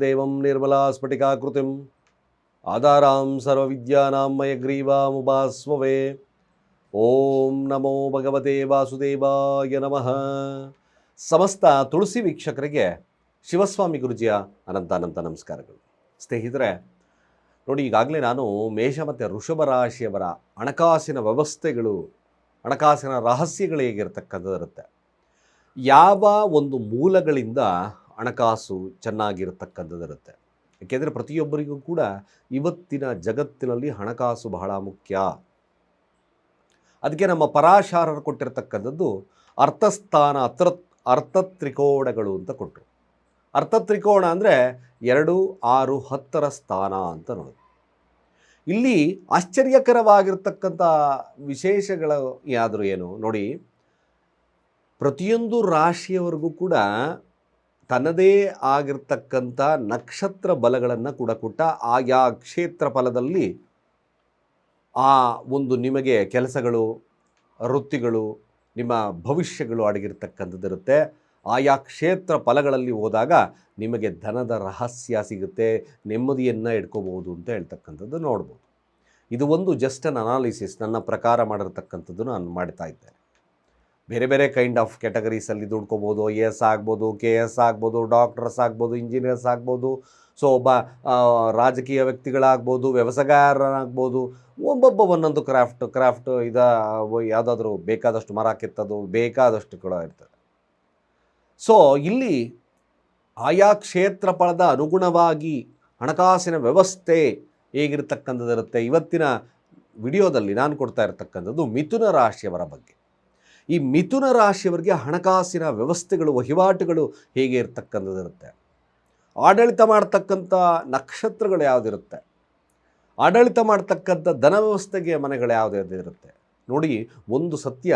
ದೇವಂ ನಿರ್ಮಲಾ ಸ್ಫಟಿಕಾಕೃತಿಂ ಆಧಾರಾಂ ಸರ್ವವಿದ್ಯಾನಾಂ ಮಯಗ್ರೀವಾಮುಪಾಸ್ವವೇ ಓಂ ನಮೋ ಭಗವತೆ ವಾಸುದೇವಾಯ ನಮಃ ಸಮಸ್ತ ತುಳಸಿ ವೀಕ್ಷಕರಿಗೆ ಶಿವಸ್ವಾಮಿ ಗುರುಜಿಯ ಅನಂತ ಅನಂತ ನಮಸ್ಕಾರಗಳು. ಸ್ನೇಹಿತರೆ, ನೋಡಿ, ಈಗಾಗಲೇ ನಾನು ಮೇಷ ಮತ್ತು ಋಷಭ ರಾಶಿಯವರ ಹಣಕಾಸಿನ ವ್ಯವಸ್ಥೆಗಳು, ಹಣಕಾಸಿನ ರಹಸ್ಯಗಳು ಹೇಗಿರ್ತಕ್ಕಂಥದ್ದಿರುತ್ತೆ ಯಾವ ಒಂದು ಮೂಲಗಳಿಂದ ಹಣಕಾಸು ಚೆನ್ನಾಗಿರತಕ್ಕಂಥದ್ದಿರುತ್ತೆ. ಏಕೆಂದರೆ ಪ್ರತಿಯೊಬ್ಬರಿಗೂ ಕೂಡ ಇವತ್ತಿನ ಜಗತ್ತಿನಲ್ಲಿ ಹಣಕಾಸು ಬಹಳ ಮುಖ್ಯ. ಅದಕ್ಕೆ ನಮ್ಮ ಪರಾಶಾರರು ಕೊಟ್ಟಿರತಕ್ಕಂಥದ್ದು ಅರ್ಥಸ್ಥಾನ ಅತ್ರ ತ್ರಿಕೋಣಗಳು ಅಂತ ಕೊಟ್ಟರು ಅರ್ಥ ತ್ರಿಕೋಣ ಅಂದರೆ ಎರಡು, ಆರು, ಹತ್ತರ ಸ್ಥಾನ ಅಂತ ನೋಡಿ. ಇಲ್ಲಿ ಆಶ್ಚರ್ಯಕರವಾಗಿರ್ತಕ್ಕಂಥ ವಿಶೇಷಗಳು ಯಾದರೂ ಏನು? ನೋಡಿ, ಪ್ರತಿಯೊಂದು ರಾಶಿಯವರೆಗೂ ಕೂಡ ತನ್ನದೇ ಆಗಿರ್ತಕ್ಕಂಥ ನಕ್ಷತ್ರ ಬಲಗಳನ್ನು ಕೂಡ ಕೊಟ್ಟ ಆಯಾ ಕ್ಷೇತ್ರ ಫಲದಲ್ಲಿ ಆ ಒಂದು ನಿಮಗೆ ಕೆಲಸಗಳು, ವೃತ್ತಿಗಳು, ನಿಮ್ಮ ಭವಿಷ್ಯಗಳು ಅಡಗಿರ್ತಕ್ಕಂಥದ್ದಿರುತ್ತೆ. ಆಯಾ ಕ್ಷೇತ್ರ ಫಲಗಳಲ್ಲಿ ಹೋದಾಗ ನಿಮಗೆ ಧನದ ರಹಸ್ಯ ಸಿಗುತ್ತೆ, ನೆಮ್ಮದಿಯನ್ನು ಇಟ್ಕೋಬೋದು ಅಂತ ಹೇಳ್ತಕ್ಕಂಥದ್ದು ನೋಡ್ಬೋದು. ಇದು ಒಂದು ಜಸ್ಟ್ ಅನ್ ಅನಾಲಿಸಿಸ್ ನನ್ನ ಪ್ರಕಾರ ಮಾಡಿರ್ತಕ್ಕಂಥದ್ದು ನಾನು ಮಾಡ್ತಾ ಇದ್ದೇನೆ. ಬೇರೆ ಬೇರೆ ಕೈಂಡ್ ಆಫ್ ಕ್ಯಾಟಗರೀಸಲ್ಲಿ ದುಡ್ಕೋಬೋದು ಎ ಎಸ್ ಆಗ್ಬೋದು ಕೆ ಎಸ್ ಆಗ್ಬೋದು ಡಾಕ್ಟರ್ಸ್ ಆಗ್ಬೋದು ಇಂಜಿನಿಯರ್ಸ್ ಆಗ್ಬೋದು. ಸೊ ಒಬ್ಬ ರಾಜಕೀಯ ವ್ಯಕ್ತಿಗಳಾಗ್ಬೋದು, ವ್ಯವಸಾಯಗಾರರಾಗ್ಬೋದು ಒಬ್ಬೊಬ್ಬ ಒಂದೊಂದು ಕ್ರಾಫ್ಟ್ ಕ್ರಾಫ್ಟ್ ಇದ ಯಾವುದಾದ್ರೂ ಬೇಕಾದಷ್ಟು ಮರ ಕೆತ್ತದು, ಬೇಕಾದಷ್ಟು ಕೂಡ ಇರ್ತದೆ. ಸೊ ಇಲ್ಲಿ ಆಯಾ ಕ್ಷೇತ್ರ ಫಲದ ಅನುಗುಣವಾಗಿ ಹಣಕಾಸಿನ ವ್ಯವಸ್ಥೆ ಹೇಗಿರ್ತಕ್ಕಂಥದ್ದಿರುತ್ತೆ ಇವತ್ತಿನ ವಿಡಿಯೋದಲ್ಲಿ ನಾನು ಕೊಡ್ತಾ ಇರತಕ್ಕಂಥದ್ದು ಮಿಥುನ ರಾಶಿಯವರ ಬಗ್ಗೆ. ಈ ಮಿಥುನ ರಾಶಿಯವರಿಗೆ ಹಣಕಾಸಿನ ವ್ಯವಸ್ಥೆಗಳು, ವಹಿವಾಟುಗಳು ಹೇಗೆ ಇರ್ತಕ್ಕಂಥದ್ದಿರುತ್ತೆ? ಆಡಳಿತ ಮಾಡ್ತಕ್ಕಂಥ ನಕ್ಷತ್ರಗಳು ಯಾವುದಿರುತ್ತೆ? ಆಡಳಿತ ಮಾಡ್ತಕ್ಕಂಥ ಧನ ವ್ಯವಸ್ಥೆಗೆ ಮನೆಗಳು ಯಾವುದಿರುತ್ತೆ ನೋಡಿ, ಒಂದು ಸತ್ಯ,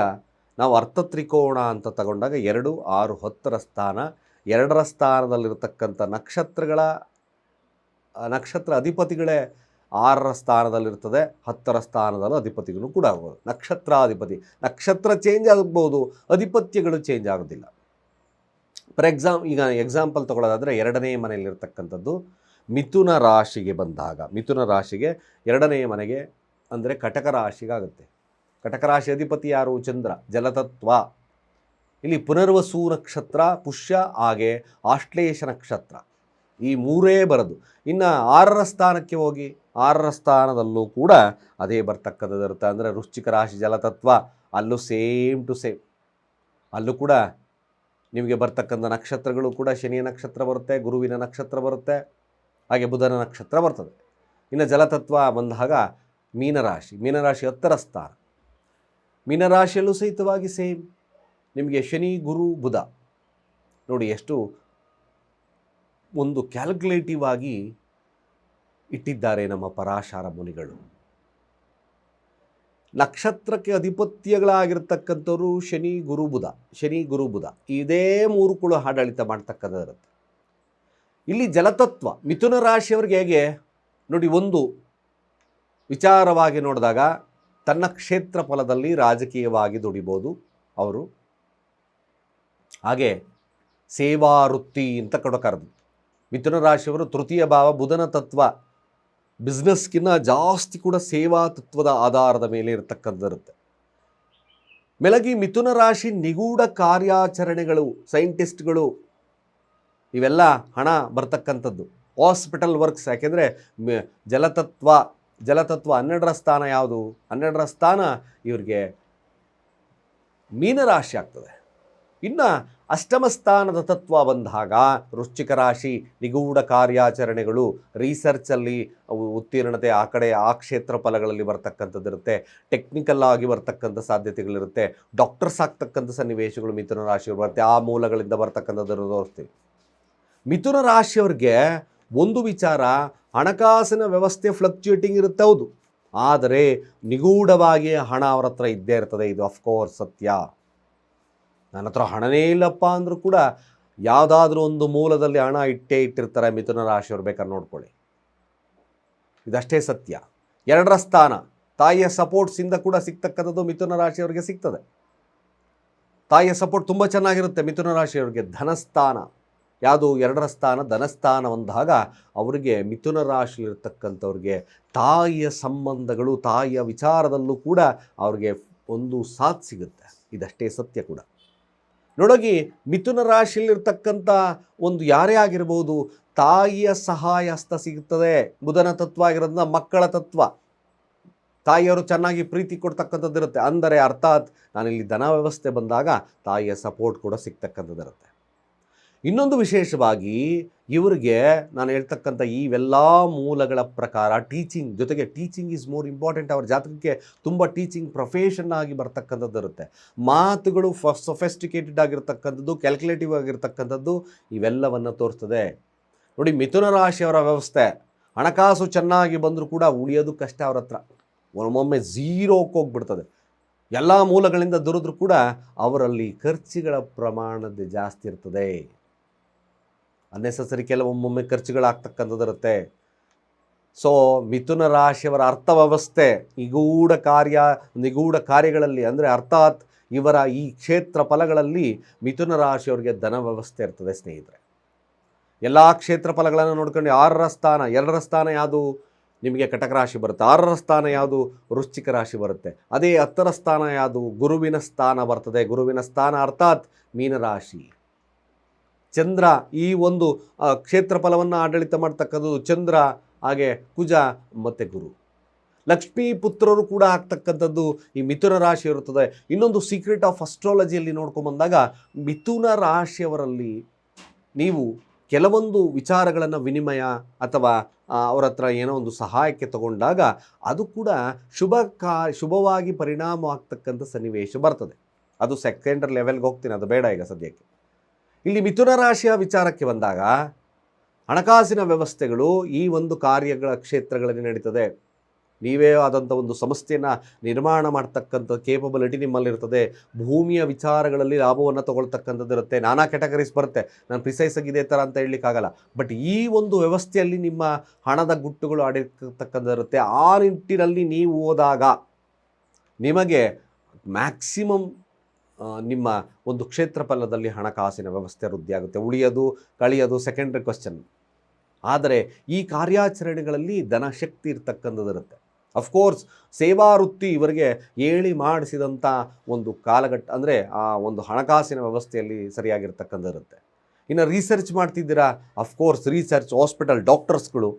ನಾವು ಅರ್ಥ ತ್ರಿಕೋಣ ಅಂತ ತಗೊಂಡಾಗ ಎರಡು, ಆರು, ಹತ್ತರ ಸ್ಥಾನ, ಎರಡರ ಸ್ಥಾನದಲ್ಲಿರತಕ್ಕಂಥ ನಕ್ಷತ್ರಗಳ ನಕ್ಷತ್ರ ಅಧಿಪತಿಗಳೇ ಆರರ ಸ್ಥಾನದಲ್ಲಿರ್ತದೆ, ಹತ್ತರ ಸ್ಥಾನದಲ್ಲೂ ಅಧಿಪತಿಗಳು ಕೂಡ ಆಗ್ಬೋದು ನಕ್ಷತ್ರಾಧಿಪತಿ, ನಕ್ಷತ್ರ ಚೇಂಜ್ ಆಗ್ಬೋದು, ಅಧಿಪತ್ಯಗಳು ಚೇಂಜ್ ಆಗೋದಿಲ್ಲ. ಫಾರ್ ಎಕ್ಸಾಮ್ ಈಗ ಎಕ್ಸಾಂಪಲ್ ತಗೊಳ್ಳೋದಾದರೆ ಎರಡನೇ ಮನೆಯಲ್ಲಿರ್ತಕ್ಕಂಥದ್ದು ಮಿಥುನ ರಾಶಿಗೆ ಬಂದಾಗ, ಮಿಥುನ ರಾಶಿಗೆ ಎರಡನೇ ಮನೆಗೆ ಅಂದರೆ ಕಟಕ ರಾಶಿಗಾಗುತ್ತೆ ಕಟಕ ರಾಶಿ ಅಧಿಪತಿ ಯಾರು? ಚಂದ್ರ, ಜಲತತ್ವ. ಇಲ್ಲಿ ಪುನರ್ವಸು ನಕ್ಷತ್ರ, ಪುಷ್ಯ, ಹಾಗೆ ಆಶ್ಲೇಷ ನಕ್ಷತ್ರ. ಈ ಮೂರೇ ಬರದು. ಇನ್ನು ಆರರ ಸ್ಥಾನಕ್ಕೆ ಹೋಗಿ ಆರರ ಸ್ಥಾನದಲ್ಲೂ ಕೂಡ ಅದೇ ಬರ್ತಕ್ಕಂಥದ್ದಿರುತ್ತೆ ಅಂದರೆ ವೃಶ್ಚಿಕ ರಾಶಿ ಜಲತತ್ವ ಅಲ್ಲೂ ಸೇಮ್ ಟು ಸೇಮ್. ಅಲ್ಲೂ ಕೂಡ ನಿಮಗೆ ಬರ್ತಕ್ಕಂಥ ನಕ್ಷತ್ರಗಳು ಕೂಡ ಶನಿಯ ನಕ್ಷತ್ರ ಬರುತ್ತೆ, ಗುರುವಿನ ನಕ್ಷತ್ರ ಬರುತ್ತೆ, ಹಾಗೆ ಬುಧನ ನಕ್ಷತ್ರ ಬರ್ತದೆ. ಇನ್ನು ಜಲತತ್ವ ಬಂದಾಗ ಮೀನರಾಶಿ ಮೀನರಾಶಿ ಹತ್ತರ ಸ್ಥಾನ. ಮೀನರಾಶಿಯಲ್ಲೂ ಸಹಿತವಾಗಿ ಸೇಮ್. ನಿಮಗೆ ಶನಿ, ಗುರು, ಬುಧ. ನೋಡಿ, ಎಷ್ಟು ಒಂದು ಕ್ಯಾಲ್ಕುಲೇಟಿವ್ ಆಗಿ ಇಟ್ಟಿದ್ದಾರೆ ನಮ್ಮ ಪರಾಶಾರ ಮುನಿಗಳು. ನಕ್ಷತ್ರಕ್ಕೆ ಅಧಿಪತ್ಯಗಳಾಗಿರ್ತಕ್ಕಂಥವ್ರು ಶನಿ, ಗುರು, ಬುಧ. ಶನಿ, ಗುರು, ಬುಧ. ಇದೇ ಮೂರು ಕುಳ ಆಡಳಿತ ಮಾಡ್ತಕ್ಕಂಥದ್ದಿರುತ್ತೆ. ಇಲ್ಲಿ ಜಲತತ್ವ, ಮಿಥುನ ರಾಶಿಯವ್ರಿಗೆ ಹೇಗೆ? ನೋಡಿ, ಒಂದು ವಿಚಾರವಾಗಿ ನೋಡಿದಾಗ ತನ್ನ ಕ್ಷೇತ್ರ ಫಲದಲ್ಲಿ ರಾಜಕೀಯವಾಗಿ ದುಡಿಬೋದು ಅವರು. ಹಾಗೆ ಸೇವಾ ವೃತ್ತಿ ಅಂತ ಕೊಡ ಕರೆದು ಮಿಥುನ ರಾಶಿಯವರು ತೃತೀಯ ಭಾವ ಬುಧನ ತತ್ವ. ಬಿಸ್ನೆಸ್ಗಿನ್ನ ಜಾಸ್ತಿ ಕೂಡ ಸೇವಾ ತತ್ವದ ಆಧಾರದ ಮೇಲೆ ಇರತಕ್ಕಂಥದ್ದಿರುತ್ತೆ. ಮೆಲಗಿ ಮಿಥುನ ರಾಶಿ ನಿಗೂಢ ಕಾರ್ಯಾಚರಣೆಗಳು ಸೈಂಟಿಸ್ಟ್ಗಳು ಇವೆಲ್ಲ ಹಣ ಬರ್ತಕ್ಕಂಥದ್ದು. ಹಾಸ್ಪಿಟಲ್ ವರ್ಕ್ಸ್ ಯಾಕೆಂದರೆ ಜಲತತ್ವ ಜಲತತ್ವ ಹನ್ನೆರಡರ ಸ್ಥಾನ ಯಾವುದು? ಹನ್ನೆರಡರ ಸ್ಥಾನ ಇವರಿಗೆ ಮೀನರಾಶಿ ಆಗ್ತದೆ. ಇನ್ನು ಅಷ್ಟಮ ಸ್ಥಾನದ ತತ್ವ ಬಂದಾಗ ವೃಶ್ಚಿಕ ರಾಶಿ ನಿಗೂಢ ಕಾರ್ಯಾಚರಣೆಗಳು ರಿಸರ್ಚಲ್ಲಿ ಉತ್ತೀರ್ಣತೆ ಆ ಕಡೆ ಆ ಕ್ಷೇತ್ರ ಫಲಗಳಲ್ಲಿ ಬರ್ತಕ್ಕಂಥದ್ದಿರುತ್ತೆ ಟೆಕ್ನಿಕಲ್ ಆಗಿ ಬರ್ತಕ್ಕಂಥ ಸಾಧ್ಯತೆಗಳಿರುತ್ತೆ. ಡಾಕ್ಟರ್ಸ್ ಆಗ್ತಕ್ಕಂಥ ಸನ್ನಿವೇಶಗಳು ಮಿಥುನ ರಾಶಿಯವರು ಬರುತ್ತೆ. ಆ ಮೂಲಗಳಿಂದ ಬರ್ತಕ್ಕಂಥದ್ದನ್ನು ತೋರಿಸ್ತೀವಿ ಮಿಥುನ ರಾಶಿಯವ್ರಿಗೆ ಒಂದು ವಿಚಾರ, ಹಣಕಾಸಿನ ವ್ಯವಸ್ಥೆ ಫ್ಲಕ್ಚುಯೇಟಿಂಗ್ ಇರುತ್ತೆ ಹೌದು. ಆದರೆ ನಿಗೂಢವಾಗಿ ಹಣ ಅವರ ಹತ್ರ ಇದ್ದೇ ಇರ್ತದೆ. ಇದು ಅಫ್ಕೋರ್ಸ್ ಸತ್ಯ. ನನ್ನ ಹತ್ರ ಹಣನೇ ಇಲ್ಲಪ್ಪ ಅಂದರೂ ಕೂಡ ಯಾವುದಾದ್ರೂ ಒಂದು ಮೂಲದಲ್ಲಿ ಹಣ ಇಟ್ಟೇ ಇಟ್ಟಿರ್ತಾರೆ ಮಿಥುನ ರಾಶಿಯವ್ರು ಬೇಕಾದ್ರೆ ನೋಡ್ಕೊಳ್ಳಿ. ಇದಷ್ಟೇ ಸತ್ಯ. ಎರಡರ ಸ್ಥಾನ. ತಾಯಿಯ ಸಪೋರ್ಟ್ಸಿಂದ ಕೂಡ ಸಿಗ್ತಕ್ಕಂಥದ್ದು ಮಿಥುನ ರಾಶಿಯವರಿಗೆ ಸಿಗ್ತದೆ. ತಾಯಿಯ ಸಪೋರ್ಟ್ ತುಂಬ ಚೆನ್ನಾಗಿರುತ್ತೆ ಮಿಥುನ ರಾಶಿಯವರಿಗೆ. ಧನಸ್ಥಾನ. ಯಾವುದು? ಎರಡರ ಸ್ಥಾನ, ಧನಸ್ಥಾನ ಅಂದಾಗ ಅವರಿಗೆ ಮಿಥುನ ರಾಶಿಯಲ್ಲಿರ್ತಕ್ಕಂಥವ್ರಿಗೆ ತಾಯಿಯ ಸಂಬಂಧಗಳು, ತಾಯಿಯ ವಿಚಾರದಲ್ಲೂ ಕೂಡ ಅವ್ರಿಗೆ ಒಂದು ಸಾಥ್ ಸಿಗುತ್ತೆ. ಇದಷ್ಟೇ ಸತ್ಯ ಕೂಡ. ನೋಡೋಗಿ ಮಿಥುನ ರಾಶಿಯಲ್ಲಿರ್ತಕ್ಕಂಥ ಒಂದು ಯಾರೇ ಆಗಿರ್ಬೋದು ತಾಯಿಯ ಸಹಾಯ ಹಸ್ತ ಸಿಗುತ್ತದೆ. ಬುಧನ ತತ್ವ ಆಗಿರೋದ್ರಿಂದ ಮಕ್ಕಳ ತತ್ವ. ತಾಯಿಯವರು ಚೆನ್ನಾಗಿ ಪ್ರೀತಿ ಕೊಡ್ತಕ್ಕಂಥದ್ದಿರುತ್ತೆ. ಅಂದರೆ ಅರ್ಥಾತ್ ನಾನಿಲ್ಲಿ ಧನ ವ್ಯವಸ್ಥೆ ಬಂದಾಗ ತಾಯಿಯ ಸಪೋರ್ಟ್ ಕೂಡ ಸಿಗ್ತಕ್ಕಂಥದ್ದಿರುತ್ತೆ. ಇನ್ನೊಂದು ವಿಶೇಷವಾಗಿ ಇವರಿಗೆ ನಾನು ಹೇಳ್ತಕ್ಕಂಥ ಇವೆಲ್ಲ ಮೂಲಗಳ ಪ್ರಕಾರ ಟೀಚಿಂಗ್ ಜೊತೆಗೆ ಟೀಚಿಂಗ್ ಈಸ್ ಮೋರ್ ಇಂಪಾರ್ಟೆಂಟ್ ಅವ್ರ ಜಾತಕಕ್ಕೆ ತುಂಬ ಟೀಚಿಂಗ್ ಪ್ರೊಫೆಷನ್ ಆಗಿ ಬರ್ತಕ್ಕಂಥದ್ದು ಇರುತ್ತೆ. ಮಾತುಗಳು ಫ ಸೊಫೆಸ್ಟಿಕೇಟೆಡ್ ಆಗಿರ್ತಕ್ಕಂಥದ್ದು ಕ್ಯಾಲ್ಕುಲೇಟಿವ್ ಆಗಿರ್ತಕ್ಕಂಥದ್ದು ಇವೆಲ್ಲವನ್ನು ತೋರಿಸ್ತದೆ. ನೋಡಿ, ಮಿಥುನ ರಾಶಿಯವರ ವ್ಯವಸ್ಥೆ. ಹಣಕಾಸು ಚೆನ್ನಾಗಿ ಬಂದರೂ ಕೂಡ ಉಳಿಯೋದು ಕಷ್ಟ ಅವ್ರ ಹತ್ರ. ಒಮ್ಮೊಮ್ಮೆ ಝೀರೋಕ್ಕೆ ಹೋಗ್ಬಿಡ್ತದೆ. ಎಲ್ಲ ಮೂಲಗಳಿಂದ ದೊರೆದ್ರೂ ಕೂಡ ಅವರಲ್ಲಿ ಖರ್ಚುಗಳ ಪ್ರಮಾಣದ ಜಾಸ್ತಿ ಇರ್ತದೆ. ಅನ್ನೆಸಸರಿ ಕೆಲವೊಮ್ಮೊಮ್ಮೆ ಖರ್ಚುಗಳಾಗ್ತಕ್ಕಂಥದ್ದಿರುತ್ತೆ. ಸೊ ಮಿಥುನ ರಾಶಿಯವರ ಅರ್ಥವ್ಯವಸ್ಥೆ ನಿಗೂಢ ಕಾರ್ಯ, ನಿಗೂಢ ಕಾರ್ಯಗಳಲ್ಲಿ ಅಂದರೆ ಅರ್ಥಾತ್ ಇವರ ಈ ಕ್ಷೇತ್ರ ಫಲಗಳಲ್ಲಿ ಮಿಥುನ ರಾಶಿಯವರಿಗೆ ಧನ ವ್ಯವಸ್ಥೆ ಇರ್ತದೆ ಸ್ನೇಹಿತರೆ. ಎಲ್ಲ ಕ್ಷೇತ್ರ ಫಲಗಳನ್ನು ನೋಡ್ಕೊಂಡು ಆರರ ಸ್ಥಾನ, ಎರಡರ ಸ್ಥಾನ ಯಾವುದು? ನಿಮಗೆ ಕಟಕ ರಾಶಿ ಬರುತ್ತೆ. ಆರರ ಸ್ಥಾನ ಯಾವುದು? ವೃಶ್ಚಿಕ ರಾಶಿ ಬರುತ್ತೆ. ಅದೇ ಹತ್ತರ ಸ್ಥಾನ ಯಾವುದು? ಗುರುವಿನ ಸ್ಥಾನ ಬರ್ತದೆ. ಗುರುವಿನ ಸ್ಥಾನ ಅರ್ಥಾತ್ ಮೀನರಾಶಿ. ಚಂದ್ರ ಈ ಒಂದು ಕ್ಷೇತ್ರಫಲವನ್ನು ಕ್ಷೇತ್ರ ಫಲವನ್ನು ಆಡಳಿತ ಮಾಡ್ತಕ್ಕಂಥದ್ದು ಚಂದ್ರ, ಹಾಗೆ ಕುಜ ಮತ್ತು ಗುರು. ಲಕ್ಷ್ಮೀ ಪುತ್ರರು ಕೂಡ ಆಗ್ತಕ್ಕಂಥದ್ದು ಈ ಮಿಥುನ ರಾಶಿ ಇರುತ್ತದೆ. ಇನ್ನೊಂದು ಸೀಕ್ರೆಟ್ ಆಫ್ ಅಸ್ಟ್ರಾಲಜಿಯಲ್ಲಿ ನೋಡ್ಕೊಂಬಂದಾಗ ಮಿಥುನ ರಾಶಿಯವರಲ್ಲಿ ನೀವು ಕೆಲವೊಂದು ವಿಚಾರಗಳನ್ನು ವಿನಿಮಯ ಅಥವಾ ಅವರ ಹತ್ರ ಏನೋ ಒಂದು ಸಹಾಯಕ್ಕೆ ತಗೊಂಡಾಗ ಅದು ಕೂಡ ಶುಭ ಕಾ, ಶುಭವಾಗಿ ಪರಿಣಾಮ ಆಗ್ತಕ್ಕಂಥ ಸನ್ನಿವೇಶ ಬರ್ತದೆ. ಅದು ಸೆಕೆಂಡರ್ ಲೆವೆಲ್ಗೆ ಹೋಗ್ತೀನಿ, ಅದು ಬೇಡ ಈಗ ಸದ್ಯಕ್ಕೆ. ಇಲ್ಲಿ ಮಿಥುನ ರಾಶಿಯ ವಿಚಾರಕ್ಕೆ ಬಂದಾಗ ಹಣಕಾಸಿನ ವ್ಯವಸ್ಥೆಗಳು ಈ ಒಂದು ಕಾರ್ಯಗಳ ಕ್ಷೇತ್ರಗಳಲ್ಲಿ ನಡೀತದೆ. ನೀವೇ ಆದಂಥ ಒಂದು ಸಂಸ್ಥೆಯನ್ನು ನಿರ್ಮಾಣ ಮಾಡ್ತಕ್ಕಂಥ ಕೇಪಬಿಲಿಟಿ ನಿಮ್ಮಲ್ಲಿರ್ತದೆ. ಭೂಮಿಯ ವಿಚಾರಗಳಲ್ಲಿ ಲಾಭವನ್ನು ತೊಗೊಳ್ತಕ್ಕಂಥದ್ದು ಇರುತ್ತೆ. ನಾನಾ ಕ್ಯಾಟಗರೀಸ್ ಬರುತ್ತೆ. ನಾನು ಪ್ರಿಸೈಸ್ ಆಗಿದೆ ಥರ ಅಂತ ಹೇಳಲಿಕ್ಕಾಗಲ್ಲ. ಬಟ್ ಈ ಒಂದು ವ್ಯವಸ್ಥೆಯಲ್ಲಿ ನಿಮ್ಮ ಹಣದ ಗುಟ್ಟುಗಳು ಆಡಿರ್ತಕ್ಕಂಥದ್ದು ಇರುತ್ತೆ. ಆ ನಿಟ್ಟಿನಲ್ಲಿ ನೀವು ಹೋದಾಗ ನಿಮಗೆ ಮ್ಯಾಕ್ಸಿಮಮ್ ನಿಮ್ಮ ಒಂದು ಕ್ಷೇತ್ರ ಫಲದಲ್ಲಿ ಹಣಕಾಸಿನ ವ್ಯವಸ್ಥೆ ವೃದ್ಧಿಯಾಗುತ್ತೆ. ಉಳಿಯೋದು, ಕಳಿಯೋದು ಸೆಕೆಂಡ್ರಿ ಕ್ವಶನ್ ಆದರೆ ಈ ಕಾರ್ಯಾಚರಣೆಗಳಲ್ಲಿ ಧನಶಕ್ತಿ ಇರ್ತಕ್ಕಂಥದ್ದು ಇರುತ್ತೆ. ಅಫ್ಕೋರ್ಸ್ ಸೇವಾ ವೃತ್ತಿ ಇವರಿಗೆ ಹೇಳಿ ಮಾಡಿಸಿದಂಥ ಒಂದು ಕಾಲಘಟ್ಟ, ಅಂದರೆ ಆ ಒಂದು ಹಣಕಾಸಿನ ವ್ಯವಸ್ಥೆಯಲ್ಲಿ ಸರಿಯಾಗಿರ್ತಕ್ಕಂಥದ್ದು ಇರುತ್ತೆ. ಇನ್ನು ರಿಸರ್ಚ್ ಮಾಡ್ತಿದ್ದೀರಾ? ಅಫ್ಕೋರ್ಸ್ ರಿಸರ್ಚ್ ಹಾಸ್ಪಿಟಲ್ ಡಾಕ್ಟರ್ಸ್ಗಳು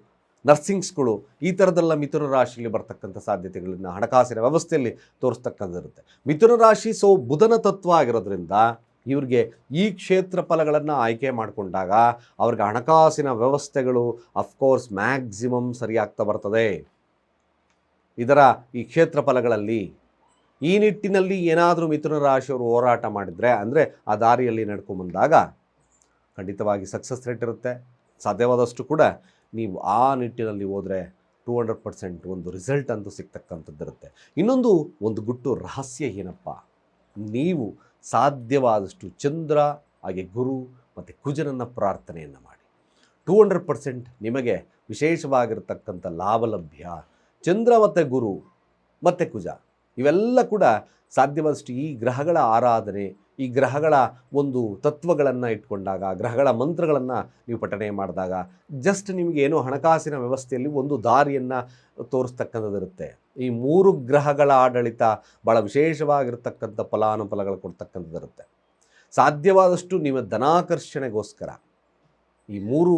ನರ್ಸಿಂಗ್ಸ್ಗಳು ಈ ಥರದೆಲ್ಲ ಮಿಥುನ ರಾಶಿಯಲ್ಲಿ ಬರ್ತಕ್ಕಂಥ ಸಾಧ್ಯತೆಗಳನ್ನು ಹಣಕಾಸಿನ ವ್ಯವಸ್ಥೆಯಲ್ಲಿ ತೋರಿಸ್ತಕ್ಕಂಥದ್ದಿರುತ್ತೆ. ಮಿಥುನ ರಾಶಿ ಸೊ ಬುಧನ ತತ್ವ ಆಗಿರೋದ್ರಿಂದ ಇವ್ರಿಗೆ ಈ ಕ್ಷೇತ್ರ ಫಲಗಳನ್ನು ಆಯ್ಕೆ ಮಾಡಿಕೊಂಡಾಗ ಅವ್ರಿಗೆ ಹಣಕಾಸಿನ ವ್ಯವಸ್ಥೆಗಳು ಅಫ್ಕೋರ್ಸ್ ಮ್ಯಾಕ್ಸಿಮಮ್ ಸರಿಯಾಗ್ತಾ ಬರ್ತದೆ. ಇದರ ಈ ಕ್ಷೇತ್ರ ಫಲಗಳಲ್ಲಿ ಈ ನಿಟ್ಟಿನಲ್ಲಿ ಏನಾದರೂ ಮಿಥುನ ರಾಶಿಯವರು ಹೋರಾಟ ಮಾಡಿದರೆ, ಅಂದರೆ ಆ ದಾರಿಯಲ್ಲಿ ನಡ್ಕೊಂಬಂದಾಗ ಖಂಡಿತವಾಗಿ ಸಕ್ಸಸ್ ರೇಟ್ ಇರುತ್ತೆ. ಸಾಧ್ಯವಾದಷ್ಟು ಕೂಡ ನೀವು ಆ ನಿಟ್ಟಿನಲ್ಲಿ ಹೋದರೆ ಟೂ ಹಂಡ್ರೆಡ್ ಪರ್ಸೆಂಟ್ ಒಂದು ರಿಸಲ್ಟ್ ಅಂತೂ ಸಿಗ್ತಕ್ಕಂಥದ್ದಿರುತ್ತೆ ಇನ್ನೊಂದು ಒಂದು ಗುಟ್ಟು ರಹಸ್ಯ ಏನಪ್ಪ? ನೀವು ಸಾಧ್ಯವಾದಷ್ಟು ಚಂದ್ರ, ಹಾಗೆ ಗುರು ಮತ್ತು ಕುಜನನ್ನು ಪ್ರಾರ್ಥನೆಯನ್ನು ಮಾಡಿ. ಟೂ ಹಂಡ್ರೆಡ್ ಪರ್ಸೆಂಟ್ ನಿಮಗೆ ವಿಶೇಷವಾಗಿರತಕ್ಕಂಥ ಲಾಭ ಲಭ್ಯ ಚಂದ್ರ ಮತ್ತು ಗುರು ಮತ್ತು ಕುಜ, ಇವೆಲ್ಲ ಕೂಡ ಸಾಧ್ಯವಾದಷ್ಟು ಈ ಗ್ರಹಗಳ ಆರಾಧನೆ ಈ ಗ್ರಹಗಳ ಒಂದು ತತ್ವಗಳನ್ನು ಇಟ್ಕೊಂಡಾಗ, ಗ್ರಹಗಳ ಮಂತ್ರಗಳನ್ನು ನೀವು ಪಠನೆ ಮಾಡಿದಾಗ ಜಸ್ಟ್ ನಿಮಗೆ ಏನೋ ಹಣಕಾಸಿನ ವ್ಯವಸ್ಥೆಯಲ್ಲಿ ಒಂದು ದಾರಿಯನ್ನು ತೋರಿಸ್ತಕ್ಕಂಥದ್ದಿರುತ್ತೆ. ಈ ಮೂರು ಗ್ರಹಗಳ ಆಡಳಿತ ಭಾಳ ವಿಶೇಷವಾಗಿರ್ತಕ್ಕಂಥ ಫಲಾನುಫಲಗಳು ಕೊಡ್ತಕ್ಕಂಥದ್ದಿರುತ್ತೆ. ಸಾಧ್ಯವಾದಷ್ಟು ನಿಮ್ಮ ಧನಾಕರ್ಷಣೆಗೋಸ್ಕರ ಈ ಮೂರು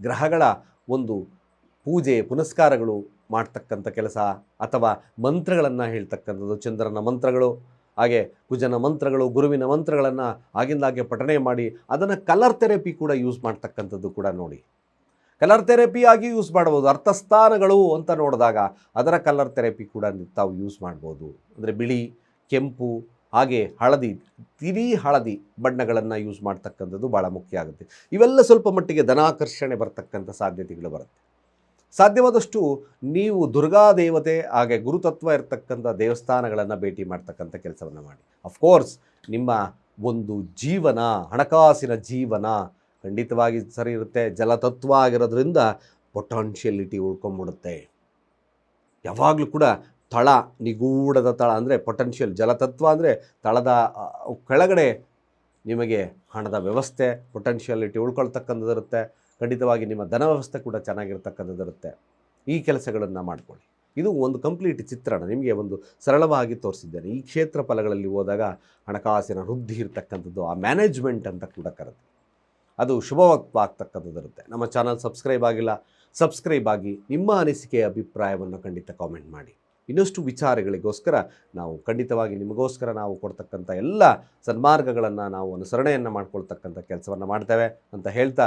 ಗ್ರಹಗಳ ಒಂದು ಪೂಜೆ, ಪುನಸ್ಕಾರಗಳು ಮಾಡ್ತಕ್ಕಂಥ ಕೆಲಸ ಅಥವಾ ಮಂತ್ರಗಳನ್ನು ಹೇಳ್ತಕ್ಕಂಥದ್ದು, ಚಂದ್ರನ ಮಂತ್ರಗಳು ಹಾಗೆ ಕುಜನ ಮಂತ್ರಗಳು, ಗುರುವಿನ ಮಂತ್ರಗಳನ್ನು ಆಗಿಂದಾಗೆ ಪಠನೆ ಮಾಡಿ ಅದನ್ನು ಕಲರ್ ಥೆರಪಿ ಕೂಡ ಯೂಸ್ ಮಾಡ್ತಕ್ಕಂಥದ್ದು ಕೂಡ ನೋಡಿ. ಕಲರ್ ಥೆರಪಿಯಾಗಿ ಯೂಸ್ ಮಾಡ್ಬೋದು. ಅರ್ಥಸ್ಥಾನಗಳು ಅಂತ ನೋಡಿದಾಗ ಅದರ ಕಲರ್ ಥೆರಪಿ ಕೂಡ ತಾವು ಯೂಸ್ ಮಾಡ್ಬೋದು. ಅಂದರೆ ಬಿಳಿ, ಕೆಂಪು, ಹಾಗೆ ಹಳದಿ, ತಿಳಿ ಹಳದಿ ಬಣ್ಣಗಳನ್ನು ಯೂಸ್ ಮಾಡ್ತಕ್ಕಂಥದ್ದು ಭಾಳ ಮುಖ್ಯ ಆಗುತ್ತೆ. ಇವೆಲ್ಲ ಸ್ವಲ್ಪ ಮಟ್ಟಿಗೆ ಧನಾಕರ್ಷಣೆ ಬರ್ತಕ್ಕಂಥ ಸಾಧ್ಯತೆಗಳು ಬರುತ್ತೆ. ಸಾಧ್ಯವಾದಷ್ಟು ನೀವು ದುರ್ಗಾ ದೇವತೆ, ಹಾಗೆ ಗುರುತತ್ವ ಇರತಕ್ಕಂಥ ದೇವಸ್ಥಾನಗಳನ್ನು ಭೇಟಿ ಮಾಡ್ತಕ್ಕಂಥ ಕೆಲಸವನ್ನು ಮಾಡಿ. ಅಫ್ಕೋರ್ಸ್ ನಿಮ್ಮ ಒಂದು ಜೀವನ, ಹಣಕಾಸಿನ ಜೀವನ ಖಂಡಿತವಾಗಿ ಸರಿ ಇರುತ್ತೆ. ಜಲತತ್ವ ಆಗಿರೋದ್ರಿಂದ ಪೊಟೆನ್ಷಿಯಲಿಟಿ ಉಳ್ಕೊಂಬಿಡುತ್ತೆ. ಯಾವಾಗಲೂ ಕೂಡ ತಳ, ನಿಗೂಢದ ತಳ ಅಂದರೆ ಪೊಟೆನ್ಷಿಯಲ್ ಜಲತತ್ವ ಅಂದರೆ ತಳದ ಕೆಳಗಡೆ ನಿಮಗೆ ಹಣದ ವ್ಯವಸ್ಥೆ ಪೊಟೆನ್ಷಿಯಾಲಿಟಿ ಉಳ್ಕೊಳ್ತಕ್ಕಂಥದ್ದಿರುತ್ತೆ. ಖಂಡಿತವಾಗಿ ನಿಮ್ಮ ಧನ ವ್ಯವಸ್ಥೆ ಕೂಡ ಚೆನ್ನಾಗಿರ್ತಕ್ಕಂಥದ್ದಿರುತ್ತೆ ಈ ಕೆಲಸಗಳನ್ನು ಮಾಡ್ಕೊಳ್ಳಿ. ಇದು ಒಂದು ಕಂಪ್ಲೀಟ್ ಚಿತ್ರಣ. ನಿಮಗೆ ಒಂದು ಸರಳವಾಗಿ ತೋರಿಸಿದ್ದೇನೆ. ಈ ಕ್ಷೇತ್ರ ಫಲಗಳಲ್ಲಿ ಹೋದಾಗ ಹಣಕಾಸಿನ ವೃದ್ಧಿ ಇರತಕ್ಕಂಥದ್ದು, ಆ ಮ್ಯಾನೇಜ್ಮೆಂಟ್ ಅಂತ ಕೂಡ ಕರೆದು. ಅದು ಶುಭವಾಗ್ತಕ್ಕಂಥದ್ದಿರುತ್ತೆ ನಮ್ಮ ಚಾನಲ್ ಸಬ್ಸ್ಕ್ರೈಬ್ ಆಗಿಲ್ಲ, ಸಬ್ಸ್ಕ್ರೈಬ್ ಆಗಿ ನಿಮ್ಮ ಅನಿಸಿಕೆ, ಅಭಿಪ್ರಾಯವನ್ನು ಖಂಡಿತ ಕಾಮೆಂಟ್ ಮಾಡಿ. ಇನ್ನಷ್ಟು ವಿಚಾರಗಳಿಗೋಸ್ಕರ ನಾವು ಖಂಡಿತವಾಗಿ ನಿಮಗೋಸ್ಕರ ನಾವು ಕೊಡ್ತಕ್ಕಂಥ ಎಲ್ಲ ಸನ್ಮಾರ್ಗಗಳನ್ನು ನಾವು ಅನುಸರಣೆಯನ್ನು ಮಾಡ್ಕೊಳ್ತಕ್ಕಂಥ ಕೆಲಸವನ್ನು ಮಾಡ್ತೇವೆ ಅಂತ ಹೇಳ್ತಾ